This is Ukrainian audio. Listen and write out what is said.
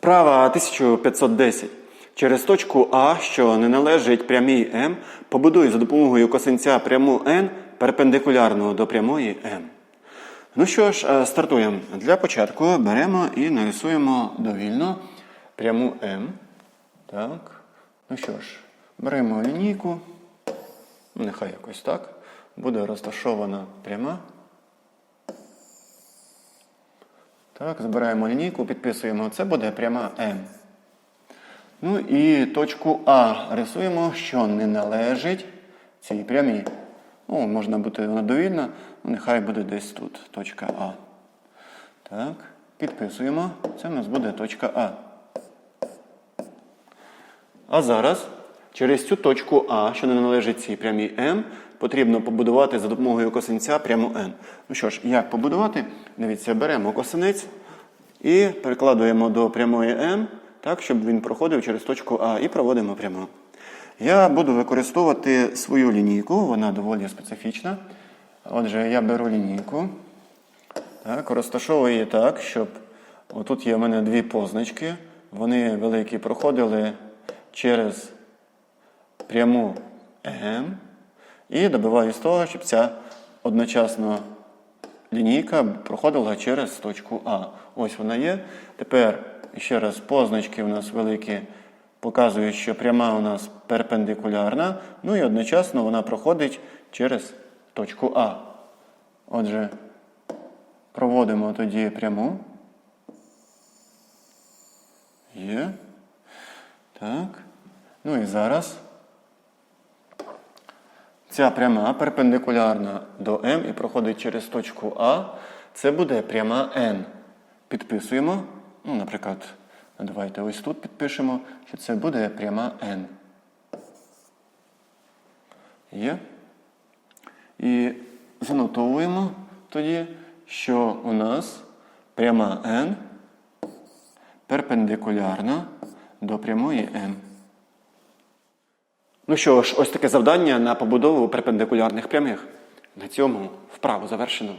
Вправа 1510. Через точку А, що не належить прямій М, побудуй за допомогою косинця пряму N перпендикулярну до прямої М. Ну що ж, е, стартуємо. Для початку беремо і нарисуємо довільно пряму М. Так. Ну що ж, беремо лінійку. Нехай якось так. Буде розташована пряма. Так, збираємо лінійку, підписуємо. Це буде пряма М. Ну і точку А рисуємо, що не належить цій прямій. Ну, можна бути вона довільна, ну, нехай буде десь тут, точка А. Так, підписуємо. Це в нас буде точка А. А зараз через цю точку А, що не належить цій прямій М, потрібно побудувати за допомогою косинця пряму N. Ну що ж, як побудувати? Дивіться, беремо косинець і перекладуємо до прямої М, так, щоб він проходив через точку А і проводимо пряму. Я буду використовувати свою лінійку, вона доволі специфічна. Отже, я беру лінійку, так, розташовую її так, щоб отут є в мене дві позначки. Вони великі проходили через пряму М і добиваюсь того, щоб ця одночасно лінійка проходила через точку А. Ось вона є. Тепер ще раз позначки у нас великі показують, що пряма у нас перпендикулярна, ну і одночасно вона проходить через точку А. Отже, проводимо тоді пряму. Є. Так. Ну і зараз ця пряма перпендикулярна до М і проходить через точку А. Це буде пряма N. Підписуємо. Ну, наприклад, давайте ось тут підпишемо, що це буде пряма N. Є. І занотовуємо тоді, що у нас пряма N перпендикулярна до прямої М. Ну що ж, ось таке завдання на побудову перпендикулярних прямих. На цьому вправу завершено.